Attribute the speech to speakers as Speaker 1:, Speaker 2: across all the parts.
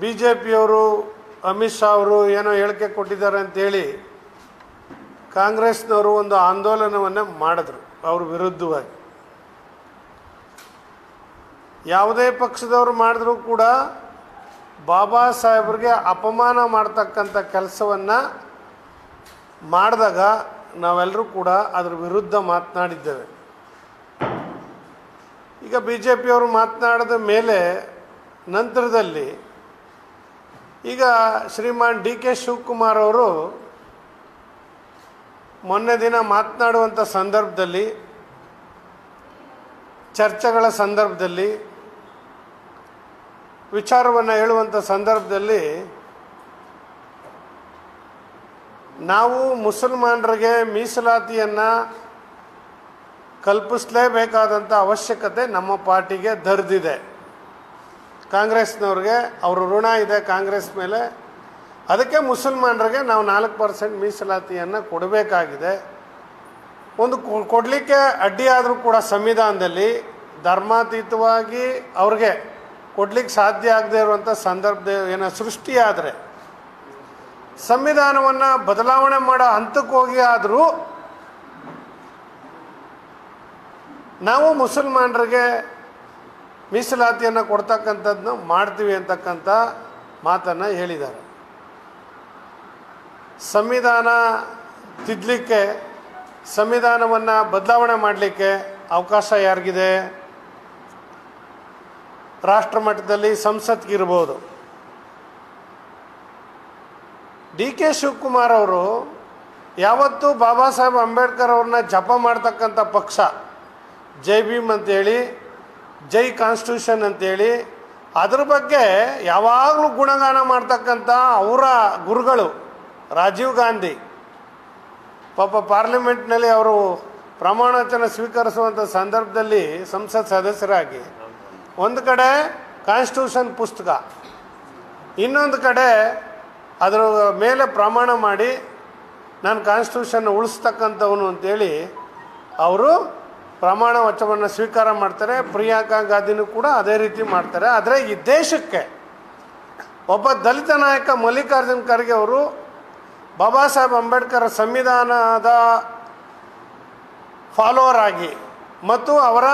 Speaker 1: B J ಪಿಯವರು ಅಮಿತ್ ಶಾ ಅವರು ಏನೋ ಹೇಳಿಕೆ ಕೊಟ್ಟಿದ್ದಾರೆ ಅಂತೇಳಿ ಕಾಂಗ್ರೆಸ್ನವರು ಒಂದು ಆಂದೋಲನವನ್ನು ಮಾಡಿದ್ರು ಅವ್ರ ವಿರುದ್ಧವಾಗಿ. ಯಾವುದೇ ಪಕ್ಷದವರು ಮಾಡಿದ್ರೂ ಕೂಡ ಬಾಬಾ ಸಾಹೇಬ್ರಿಗೆ ಅಪಮಾನ ಮಾಡ್ತಕ್ಕಂಥ ಕೆಲಸವನ್ನು ಮಾಡಿದಾಗ ನಾವೆಲ್ಲರೂ ಕೂಡ ಅದ್ರ ವಿರುದ್ಧ ಮಾತನಾಡಿದ್ದೇವೆ. ಈಗ ಬಿ ಜೆ ಪಿಯವರು ಮಾತನಾಡಿದ ಮೇಲೆ ನಂತರದಲ್ಲಿ ಈಗ ಶ್ರೀಮಾನ್ ಡಿ ಕೆ ಶಿವಕುಮಾರ್ ಅವರು ಮೊನ್ನೆ ದಿನ ಮಾತನಾಡುವಂಥ ಸಂದರ್ಭದಲ್ಲಿ, ಚರ್ಚೆಗಳ ಸಂದರ್ಭದಲ್ಲಿ, ವಿಚಾರವನ್ನು ಹೇಳುವಂಥ ಸಂದರ್ಭದಲ್ಲಿ ನಾವು ಮುಸಲ್ಮಾನರಿಗೆ ಮೀಸಲಾತಿಯನ್ನು ಕಲ್ಪಿಸಲೇಬೇಕಾದಂಥ ಅವಶ್ಯಕತೆ ನಮ್ಮ ಪಾರ್ಟಿಗೆ ದರ್ದಿದೆ. ಕಾಂಗ್ರೆಸ್ನವ್ರಿಗೆ ಅವ್ರ ಋಣ ಇದೆ ಕಾಂಗ್ರೆಸ್ ಮೇಲೆ, ಅದಕ್ಕೆ ಮುಸಲ್ಮಾನರಿಗೆ ನಾವು ನಾಲ್ಕು ಪರ್ಸೆಂಟ್ ಮೀಸಲಾತಿಯನ್ನು ಕೊಡಬೇಕಾಗಿದೆ. ಒಂದು ಕೊಡಲಿಕ್ಕೆ ಅಡ್ಡಿಯಾದರೂ ಕೂಡ ಸಂವಿಧಾನದಲ್ಲಿ ಧರ್ಮಾತೀತವಾಗಿ ಅವ್ರಿಗೆ ಕೊಡ್ಲಿಕ್ಕೆ ಸಾಧ್ಯ ಆಗದೇ ಇರುವಂಥ ಸಂದರ್ಭದ ಏನೋ ಸೃಷ್ಟಿಯಾದರೆ, ಸಂವಿಧಾನವನ್ನು ಬದಲಾವಣೆ ಮಾಡೋ ಹಂತಕ್ಕೆ ಹೋಗಿ ಆದರೂ ನಾವು ಮುಸಲ್ಮಾನರಿಗೆ ಮೀಸಲಾತಿಯನ್ನು ಕೊಡ್ತಕ್ಕಂಥದ್ದನ್ನ ಮಾಡ್ತೀವಿ ಅಂತಕ್ಕಂಥ ಮಾತನ್ನು ಹೇಳಿದ್ದಾರೆ. ಸಂವಿಧಾನ ತಿದ್ದಲಿಕ್ಕೆ ಸಂವಿಧಾನವನ್ನು ಬದಲಾವಣೆ ಮಾಡಲಿಕ್ಕೆ ಅವಕಾಶ ಯಾರಿಗಿದೆ? ರಾಷ್ಟ್ರ ಮಟ್ಟದಲ್ಲಿ ಸಂಸತ್ಗಿರ್ಬೋದು ಡಿ ಕೆ ಶಿವಕುಮಾರ್ ಅವರು ಯಾವತ್ತೂ ಬಾಬಾ ಸಾಹೇಬ್ ಅಂಬೇಡ್ಕರ್ ಅವ್ರನ್ನ ಜಪ ಮಾಡ್ತಕ್ಕಂಥ ಪಕ್ಷ, ಜೈ ಭೀಮ್ ಅಂತೇಳಿ ಜೈ ಕಾನ್ಸ್ಟಿಟ್ಯೂಷನ್ ಅಂತೇಳಿ, ಅದ್ರ ಬಗ್ಗೆ ಯಾವಾಗಲೂ ಗುಣಗಾನ ಮಾಡ್ತಕ್ಕಂಥ ಅವರ ಗುರುಗಳು ರಾಜೀವ್ ಗಾಂಧಿ. ಪಾಪ ಪಾರ್ಲಿಮೆಂಟ್ನಲ್ಲಿ ಅವರು ಪ್ರಮಾಣ ವಚನ ಸ್ವೀಕರಿಸುವಂಥ ಸಂದರ್ಭದಲ್ಲಿ ಸಂಸತ್ ಸದಸ್ಯರಾಗಿ. ಒಂದು ಕಡೆ ಕಾನ್ಸ್ಟಿಟ್ಯೂಷನ್ ಪುಸ್ತಕ, ಇನ್ನೊಂದು ಕಡೆ ಅದರ ಮೇಲೆ ಪ್ರಮಾಣ ಮಾಡಿ, ನಾನು ಕಾನ್ಸ್ಟಿಟ್ಯೂಷನ್ ಉಳಿಸ್ತಕ್ಕಂಥವನು ಅಂತೇಳಿ ಅವರು ಪ್ರಮಾಣ ವಚನವನ್ನು ಸ್ವೀಕಾರ ಮಾಡ್ತಾರೆ, ಪ್ರಿಯಾಂಕಾ ಗಾಂಧಿನೂ ಕೂಡ ಅದೇ ರೀತಿ ಮಾಡ್ತಾರೆ. ಆದರೆ ಈ ದೇಶಕ್ಕೆ ಒಬ್ಬ ದಲಿತ ನಾಯಕ ಮಲ್ಲಿಕಾರ್ಜುನ್ ಖರ್ಗೆ ಅವರು ಬಾಬಾ ಸಾಹೇಬ್ ಅಂಬೇಡ್ಕರ್ ಸಂವಿಧಾನದ ಫಾಲೋವರ್ ಆಗಿ ಮತ್ತು ಅವರ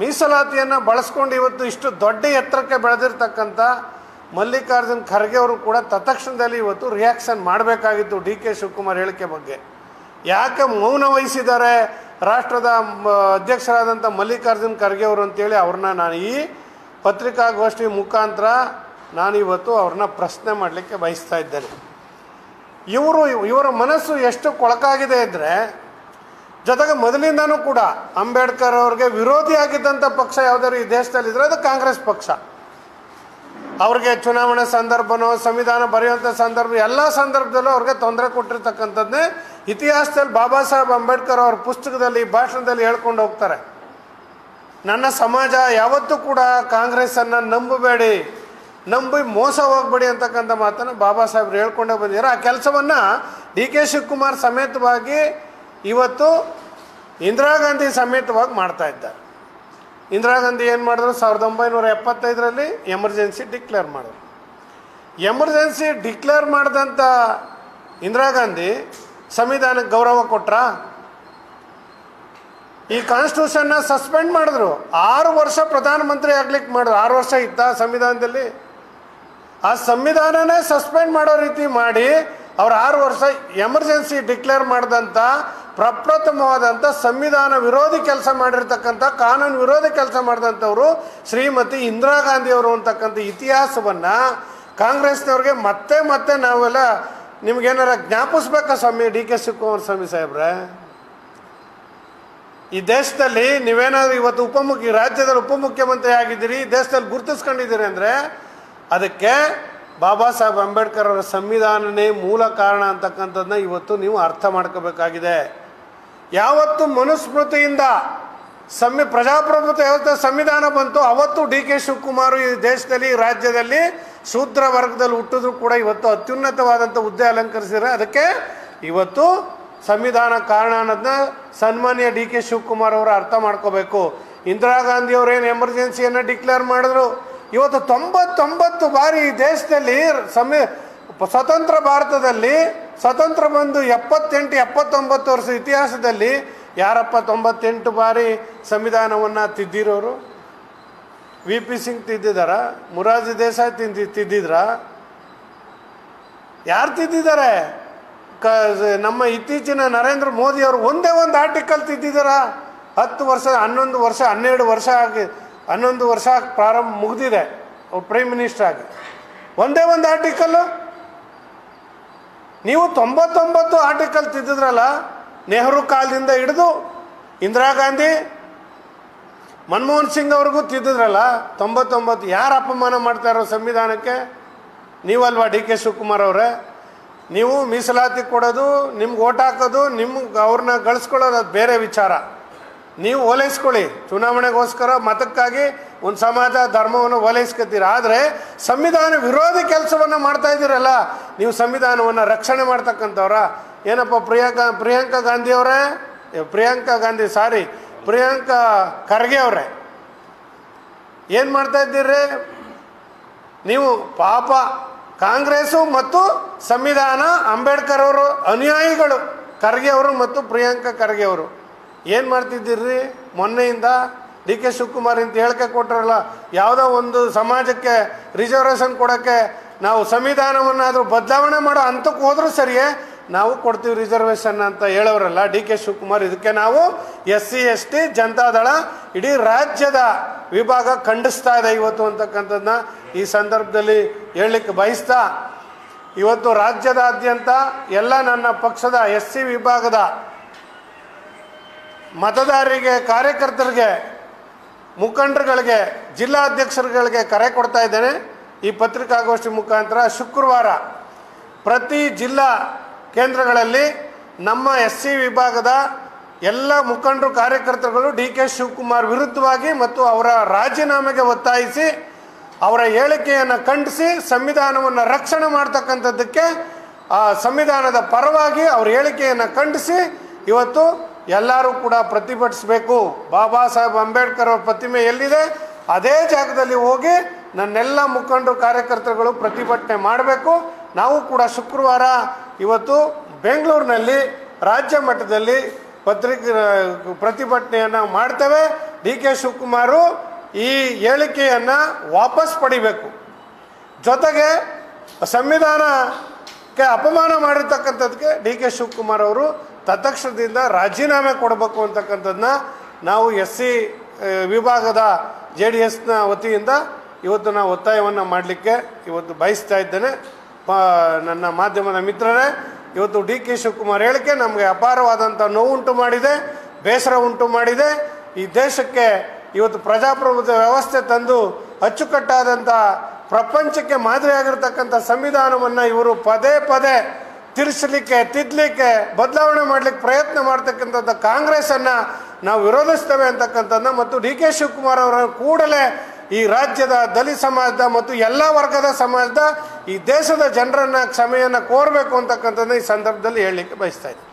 Speaker 1: ಮೀಸಲಾತಿಯನ್ನು ಬಳಸ್ಕೊಂಡು ಇವತ್ತು ಇಷ್ಟು ದೊಡ್ಡ ಎತ್ತರಕ್ಕೆ ಬೆಳೆದಿರ್ತಕ್ಕಂಥ ಮಲ್ಲಿಕಾರ್ಜುನ್ ಖರ್ಗೆ ಅವರು ಕೂಡ ತತ್ಕ್ಷಣದಲ್ಲಿ ಇವತ್ತು ರಿಯಾಕ್ಷನ್ ಮಾಡಬೇಕಾಗಿತ್ತು ಡಿ ಕೆ ಶಿವಕುಮಾರ್ ಹೇಳಿಕೆ ಬಗ್ಗೆ. ಯಾಕೆ ಮೌನ ವಹಿಸಿದ್ದಾರೆ? ರಾಷ್ಟ್ರದ ಅಧ್ಯಕ್ಷರಾದಂಥ ಮಲ್ಲಿಕಾರ್ಜುನ್ ಖರ್ಗೆ ಅವರು ಅಂತೇಳಿ ಅವ್ರನ್ನ ನಾನು ಈ ಪತ್ರಿಕಾಗೋಷ್ಠಿ ಮುಖಾಂತರ ನಾನು ಇವತ್ತು ಅವ್ರನ್ನ ಪ್ರಶ್ನೆ ಮಾಡಲಿಕ್ಕೆ ಬಯಸ್ತಾ ಇದ್ದೇನೆ. ಇವರು, ಇವರ ಮನಸ್ಸು ಎಷ್ಟು ಕೊಳಕಾಗಿದೆ ಅಂದರೆ, ಜೊತೆಗೆ ಮೊದಲಿಂದನೂ ಕೂಡ ಅಂಬೇಡ್ಕರ್ ಅವ್ರಿಗೆ ವಿರೋಧಿಯಾಗಿದ್ದಂಥ ಪಕ್ಷ ಯಾವುದಾದ್ರು ಈ ದೇಶದಲ್ಲಿದ್ದರೆ ಅದು ಕಾಂಗ್ರೆಸ್ ಪಕ್ಷ. ಅವ್ರಿಗೆ ಚುನಾವಣೆ ಸಂದರ್ಭನೋ, ಸಂವಿಧಾನ ಬರೆಯುವಂಥ ಸಂದರ್ಭ, ಎಲ್ಲ ಸಂದರ್ಭದಲ್ಲೂ ಅವ್ರಿಗೆ ತೊಂದರೆ ಕೊಟ್ಟಿರ್ತಕ್ಕಂಥದ್ದೇ ಇತಿಹಾಸದಲ್ಲಿ ಬಾಬಾ ಸಾಹೇಬ್ ಅಂಬೇಡ್ಕರ್ ಅವ್ರ ಪುಸ್ತಕದಲ್ಲಿ, ಭಾಷಣದಲ್ಲಿ ಹೇಳ್ಕೊಂಡು ಹೋಗ್ತಾರೆ. ನನ್ನ ಸಮಾಜ ಯಾವತ್ತೂ ಕೂಡ ಕಾಂಗ್ರೆಸ್ಸನ್ನು ನಂಬಬೇಡಿ, ನಂಬಿ ಮೋಸ ಹೋಗ್ಬೇಡಿ ಅಂತಕ್ಕಂಥ ಮಾತನ್ನು ಬಾಬಾ ಸಾಹೇಬ್ರು ಹೇಳ್ಕೊಂಡೇ ಬಂದಿದ್ದಾರೆ. ಆ ಕೆಲಸವನ್ನು ಡಿ ಕೆ ಶಿವಕುಮಾರ್ ಸಮೇತವಾಗಿ ಇವತ್ತು ಇಂದಿರಾ ಗಾಂಧಿ ಸಮೇತವಾಗಿ ಮಾಡ್ತಾ ಇದ್ದಾರೆ. ಇಂದಿರಾ ಗಾಂಧಿ ಏನು ಮಾಡಿದ್ರು? ಸಾವಿರದ ಒಂಬೈನೂರ ಎಪ್ಪತ್ತೈದರಲ್ಲಿ ಎಮರ್ಜೆನ್ಸಿ ಡಿಕ್ಲೇರ್ ಮಾಡಿದ್ರು. ಎಮರ್ಜೆನ್ಸಿ ಡಿಕ್ಲೇರ್ ಮಾಡಿದಂಥ ಇಂದಿರಾ ಗಾಂಧಿ ಸಂವಿಧಾನಕ್ಕೆ ಗೌರವ ಕೊಟ್ರಾ? ಈ ಕಾನ್ಸ್ಟಿಟ್ಯೂಷನ್ನ ಸಸ್ಪೆಂಡ್ ಮಾಡಿದ್ರು. ಆರು ವರ್ಷ ಪ್ರಧಾನಮಂತ್ರಿ ಆಗ್ಲಿಕ್ಕೆ ಮಾಡಿದ್ರು. ಆರು ವರ್ಷ ಇತ್ತ ಸಂವಿಧಾನದಲ್ಲಿ? ಆ ಸಂವಿಧಾನನೇ ಸಸ್ಪೆಂಡ್ ಮಾಡೋ ರೀತಿ ಮಾಡಿ ಅವ್ರು ಆರು ವರ್ಷ ಎಮರ್ಜೆನ್ಸಿ ಡಿಕ್ಲೇರ್ ಮಾಡಿದಂಥ ಪ್ರಪ್ರಥಮವಾದಂಥ ಸಂವಿಧಾನ ವಿರೋಧಿ ಕೆಲಸ ಮಾಡಿರ್ತಕ್ಕಂಥ ಕಾನೂನು ವಿರೋಧಿ ಕೆಲಸ ಮಾಡಿದಂಥವರು ಶ್ರೀಮತಿ ಇಂದಿರಾ ಗಾಂಧಿಯವರು ಅಂತಕ್ಕಂಥ ಇತಿಹಾಸವನ್ನು ಕಾಂಗ್ರೆಸ್ನವ್ರಿಗೆ ಮತ್ತೆ ಮತ್ತೆ ನಾವೆಲ್ಲ ನಿಮ್ಗೇನಾರ ಜ್ಞಾಪಿಸ್ಬೇಕಾ ಸ್ವಾಮಿ ಡಿ ಕೆ ಶಿವಕುಮಾರ್ ಸ್ವಾಮಿ ಸಾಹೇಬ್ರೆ? ಈ ದೇಶದಲ್ಲಿ ನೀವೇನಾದ್ರೂ ಇವತ್ತು ಉಪಮುಖ್ಯ ರಾಜ್ಯದಲ್ಲಿ ಉಪಮುಖ್ಯಮಂತ್ರಿ ಆಗಿದ್ದೀರಿ, ಈ ದೇಶದಲ್ಲಿ ಗುರುತಿಸ್ಕೊಂಡಿದ್ದೀರಿ ಅಂದರೆ ಅದಕ್ಕೆ ಬಾಬಾ ಸಾಹೇಬ್ ಅಂಬೇಡ್ಕರ್ ಅವರ ಸಂವಿಧಾನನೇ ಮೂಲ ಕಾರಣ ಅಂತಕ್ಕಂಥದ್ದನ್ನ ಇವತ್ತು ನೀವು ಅರ್ಥ ಮಾಡ್ಕೋಬೇಕಾಗಿದೆ. ಯಾವತ್ತು ಮನುಸ್ಮೃತಿಯಿಂದ ಸಂವಿ ಪ್ರಜಾಪ್ರಭುತ್ವ ವ್ಯವಸ್ಥೆ ಸಂವಿಧಾನ ಬಂತು ಅವತ್ತು ಡಿ ಕೆ ಶಿವಕುಮಾರ್ ಈ ದೇಶದಲ್ಲಿ ರಾಜ್ಯದಲ್ಲಿ ಶೂದ್ರ ವರ್ಗದಲ್ಲಿ ಹುಟ್ಟಿದ್ರು ಕೂಡ ಇವತ್ತು ಅತ್ಯುನ್ನತವಾದಂಥ ಹುದ್ದೆ ಅಲಂಕರಿಸಿದರೆ ಅದಕ್ಕೆ ಇವತ್ತು ಸಂವಿಧಾನ ಕಾರಣ ಅನ್ನೋದನ್ನ ಸನ್ಮಾನ್ಯ ಡಿ ಕೆ ಶಿವಕುಮಾರ್ ಅವರು ಅರ್ಥ ಮಾಡ್ಕೋಬೇಕು. ಇಂದಿರಾ ಗಾಂಧಿ ಏನು ಎಮರ್ಜೆನ್ಸಿಯನ್ನು ಡಿಕ್ಲೇರ್ ಮಾಡಿದ್ರು? ಇವತ್ತು ತೊಂಬತ್ತೊಂಬತ್ತು ಬಾರಿ ಈ ದೇಶದಲ್ಲಿ ಸಮಿ ಸ್ವತಂತ್ರ ಭಾರತದಲ್ಲಿ ಸ್ವತಂತ್ರ ಬಂದು ಎಪ್ಪತ್ತೆಂಟು, ಎಪ್ಪತ್ತೊಂಬತ್ತು ವರ್ಷ ಇತಿಹಾಸದಲ್ಲಿ ಯಾರಪ್ಪ ತೊಂಬತ್ತೆಂಟು ಬಾರಿ ಸಂವಿಧಾನವನ್ನು ತಿದ್ದಿರೋರು? ವಿ ಪಿ ಸಿಂಗ್ ತಿದ್ದಿದಾರ, ಮುರಾರ್ಜಿ ದೇಸಾಯಿ ತಿಂದಿ, ತಿದ್ದಿದ್ರ? ಯಾರು ತಿದ್ದಿದ್ದಾರೆ? ಕ, ನಮ್ಮ ಇತ್ತೀಚಿನ ನರೇಂದ್ರ ಮೋದಿ ಅವರು ಒಂದೇ ಒಂದು ಆರ್ಟಿಕಲ್ ತಿದ್ದಿದಾರ? ಹತ್ತು ವರ್ಷ, ಹನ್ನೊಂದು ವರ್ಷ, ಹನ್ನೆರಡು ವರ್ಷ ಆಗಿ, ಹನ್ನೊಂದು ವರ್ಷ ಪ್ರಾರಂಭ ಮುಗಿದಿದೆ, ಅವ್ರು ಪ್ರೈಮ್ ಮಿನಿಸ್ಟರ್ ಆಗಿ. ಒಂದೇ ಒಂದು ಆರ್ಟಿಕಲ್ಲು ನೀವು ತೊಂಬತ್ತೊಂಬತ್ತು ಆರ್ಟಿಕಲ್ ತಿದ್ದಿದ್ರಲ್ಲ ನೆಹರು ಕಾಲದಿಂದ ಹಿಡಿದು ಇಂದಿರಾ ಗಾಂಧಿ, ಮನಮೋಹನ್ ಸಿಂಗ್ ಅವ್ರಿಗೂ ತಿದ್ದಿದ್ರಲ್ಲ, ತೊಂಬತ್ತೊಂಬತ್ತು ಯಾರು ಅಪಮಾನ ಮಾಡ್ತಾ ಇರೋ ಸಂವಿಧಾನಕ್ಕೆ? ನೀವಲ್ವಾ ಡಿ ಕೆ ಶಿವಕುಮಾರ್ ಅವರೇ? ನೀವು ಮೀಸಲಾತಿ ಕೊಡೋದು, ನಿಮ್ಗೆ ಓಟ್ ಹಾಕೋದು, ನಿಮ್ಗೆ ಅವ್ರನ್ನ ಗಳಿಸ್ಕೊಳ್ಳೋದು ಅದು ಬೇರೆ ವಿಚಾರ. ನೀವು ಓಲೈಸ್ಕೊಳ್ಳಿ. ಚುನಾವಣೆಗೋಸ್ಕರ ಮತಕ್ಕಾಗಿ ಒಂದು ಸಮಾಜ ಧರ್ಮವನ್ನು ಓಲೈಸ್ಕೊತೀರ ಆದರೆ ಸಂವಿಧಾನ ವಿರೋಧಿ ಕೆಲಸವನ್ನು ಮಾಡ್ತಾ ಇದ್ದೀರಲ್ಲ ನೀವು ಸಂವಿಧಾನವನ್ನು ರಕ್ಷಣೆ ಮಾಡ್ತಕ್ಕಂಥವ್ರ. ಏನಪ್ಪ ಪ್ರಿಯಾಂಕಾ ಪ್ರಿಯಾಂಕಾ ಗಾಂಧಿ ಅವರೇ? ಏ, ಪ್ರಿಯಾಂಕಾ ಗಾಂಧಿ ಸಾರಿ ಪ್ರಿಯಾಂಕಾ ಖರ್ಗೆ ಅವರೇ. ಏನು ಮಾಡ್ತಾ ಇದ್ದೀರಿ? ನೀವು ಪಾಪ ಕಾಂಗ್ರೆಸ್ಸು ಮತ್ತು ಸಂವಿಧಾನ ಅಂಬೇಡ್ಕರ್ ಅವರು ಅನುಯಾಯಿಗಳು ಖರ್ಗೆ ಅವರು ಮತ್ತು ಪ್ರಿಯಾಂಕಾ ಖರ್ಗೆ ಅವರು. ಏನು ಮಾಡ್ತಿದ್ದೀರಿ? ಮೊನ್ನೆಯಿಂದ ಡಿ ಕೆ ಶಿವಕುಮಾರ್ ಅಂತ ಹೇಳಿಕೆ ಕೊಟ್ಟರಲ್ಲ ಯಾವುದೋ ಒಂದು ಸಮಾಜಕ್ಕೆ ರಿಸರ್ವೇಷನ್ ಕೊಡೋಕ್ಕೆ ನಾವು ಸಂವಿಧಾನವನ್ನಾದರೂ ಬದಲಾವಣೆ ಮಾಡೋ ಹಂತಕ್ಕೆ ಹೋದರೂ ಸರಿಯೇ, ನಾವು ಕೊಡ್ತೀವಿ ರಿಸರ್ವೇಷನ್ ಅಂತ ಹೇಳೋರಲ್ಲ ಡಿ ಕೆ ಶಿವಕುಮಾರ್. ಇದಕ್ಕೆ ನಾವು S C, S T Janata Dal ಇಡೀ ರಾಜ್ಯದ ವಿಭಾಗ ಖಂಡಿಸ್ತಾ ಇದೆ ಇವತ್ತು ಅಂತಕ್ಕಂಥದ್ದನ್ನ ಈ ಸಂದರ್ಭದಲ್ಲಿ ಹೇಳಲಿಕ್ಕೆ ಬಯಸ್ತಾ, ಇವತ್ತು ರಾಜ್ಯದಾದ್ಯಂತ ಎಲ್ಲ ನನ್ನ ಪಕ್ಷದ ಎಸ್ ಸಿ ವಿಭಾಗದ ಮತದಾರರಿಗೆ, ಕಾರ್ಯಕರ್ತರಿಗೆ ಮುಖಂಡರುಗಳಿಗೆ, ಜಿಲ್ಲಾಧ್ಯಕ್ಷರುಗಳಿಗೆ ಕರೆ ಕೊಡ್ತಾ ಇದ್ದೇನೆ. ಈ ಪತ್ರಿಕಾಗೋಷ್ಠಿ ಮುಖಾಂತರ ಶುಕ್ರವಾರ ಪ್ರತಿ ಜಿಲ್ಲಾ ಕೇಂದ್ರಗಳಲ್ಲಿ ನಮ್ಮ ಎಸ್ ಸಿ ವಿಭಾಗದ ಎಲ್ಲ ಮುಖಂಡರು, ಕಾರ್ಯಕರ್ತರುಗಳು ಡಿ ಕೆ ಶಿವಕುಮಾರ್ ವಿರುದ್ಧವಾಗಿ ಮತ್ತು ಅವರ ರಾಜೀನಾಮೆಗೆ ಒತ್ತಾಯಿಸಿ ಅವರ ಹೇಳಿಕೆಯನ್ನು ಖಂಡಿಸಿ ಸಂವಿಧಾನವನ್ನು ರಕ್ಷಣೆ ಮಾಡ್ತಕ್ಕಂಥದ್ದಕ್ಕೆ, ಆ ಸಂವಿಧಾನದ ಪರವಾಗಿ ಅವ್ರ ಹೇಳಿಕೆಯನ್ನು ಖಂಡಿಸಿ ಇವತ್ತು ಎಲ್ಲರೂ ಕೂಡ ಪ್ರತಿಭಟಿಸಬೇಕು. ಬಾಬಾ ಸಾಹೇಬ್ ಅಂಬೇಡ್ಕರ್ ಅವರ ಪ್ರತಿಮೆ ಎಲ್ಲಿದೆ? ಅದೇ ಜಾಗದಲ್ಲಿ ಹೋಗಿ ನನ್ನೆಲ್ಲ ಮುಖಂಡರು, ಕಾರ್ಯಕರ್ತರುಗಳು ಪ್ರತಿಭಟನೆ ಮಾಡಬೇಕು. ನಾವು ಕೂಡ ಶುಕ್ರವಾರ ಇವತ್ತು ಬೆಂಗಳೂರಿನಲ್ಲಿ ರಾಜ್ಯ ಮಟ್ಟದಲ್ಲಿ ಪತ್ರಿಕೆ, ಪ್ರತಿಭಟನೆಯನ್ನು ಮಾಡ್ತೇವೆ. ಡಿ ಕೆ ಶಿವಕುಮಾರು ಈ ಹೇಳಿಕೆಯನ್ನು ವಾಪಸ್ ಪಡಿಬೇಕು. ಜೊತೆಗೆ ಸಂವಿಧಾನಕ್ಕೆ ಅಪಮಾನ ಮಾಡಿರ್ತಕ್ಕಂಥದ್ದಕ್ಕೆ ಡಿ ಕೆ ಶಿವಕುಮಾರ್ ಅವರು ತತ್ಕ್ಷಣದಿಂದ ರಾಜೀನಾಮೆ ಕೊಡಬೇಕು ಅಂತಕ್ಕಂಥದ್ದನ್ನ ನಾವು ಎಸ್ ಸಿ ವಿಭಾಗದ ಜೆ ಡಿ ಎಸ್ನ ವತಿಯಿಂದ ಇವತ್ತು ನಾವು ಒತ್ತಾಯವನ್ನು ಮಾಡಲಿಕ್ಕೆ ಇವತ್ತು ಬಯಸ್ತಾ ಇದ್ದೇನೆ. ಪ ನನ್ನ ಮಾಧ್ಯಮದ ಮಿತ್ರರೇ, ಇವತ್ತು ಡಿ ಕೆ ಶಿವಕುಮಾರ್ ಹೇಳಿಕೆ ನಮಗೆ ಅಪಾರವಾದಂಥ ನೋವುಂಟು ಮಾಡಿದೆ, ಬೇಸರ ಉಂಟು ಮಾಡಿದೆ. ಈ ದೇಶಕ್ಕೆ ಇವತ್ತು ಪ್ರಜಾಪ್ರಭುತ್ವ ವ್ಯವಸ್ಥೆ ತಂದು ಅಚ್ಚುಕಟ್ಟಾದಂಥ ಪ್ರಪಂಚಕ್ಕೆ ಮಾದರಿಯಾಗಿರ್ತಕ್ಕಂಥ ಸಂವಿಧಾನವನ್ನು ಇವರು ಪದೇ ಪದೇ ತಿರ್ಸಲಿಕ್ಕೆ ತಿದ್ದಲಿಕ್ಕೆ ಬದಲಾವಣೆ ಮಾಡಲಿಕ್ಕೆ ಪ್ರಯತ್ನ ಮಾಡ್ತಕ್ಕಂಥದ್ದು ಕಾಂಗ್ರೆಸ್ಸನ್ನು ನಾವು ವಿರೋಧಿಸ್ತೇವೆ ಅಂತಕ್ಕಂಥದ್ದು ಮತ್ತು ಡಿ ಕೆ ಶಿವಕುಮಾರ್ ಅವರ ಕೂಡಲೇ ಈ ರಾಜ್ಯದ ದಲಿತ ಸಮಾಜದ ಮತ್ತು ಎಲ್ಲ ವರ್ಗದ ಸಮಾಜದ ಈ ದೇಶದ ಜನರನ್ನ ಕ್ಷಮೆಯನ್ನು ಕೋರಬೇಕು ಅಂತಕ್ಕಂಥದ್ದು ಈ ಸಂದರ್ಭದಲ್ಲಿ ಹೇಳಲಿಕ್ಕೆ ಬಯಸ್ತಾ ಇದ್ದೀನಿ.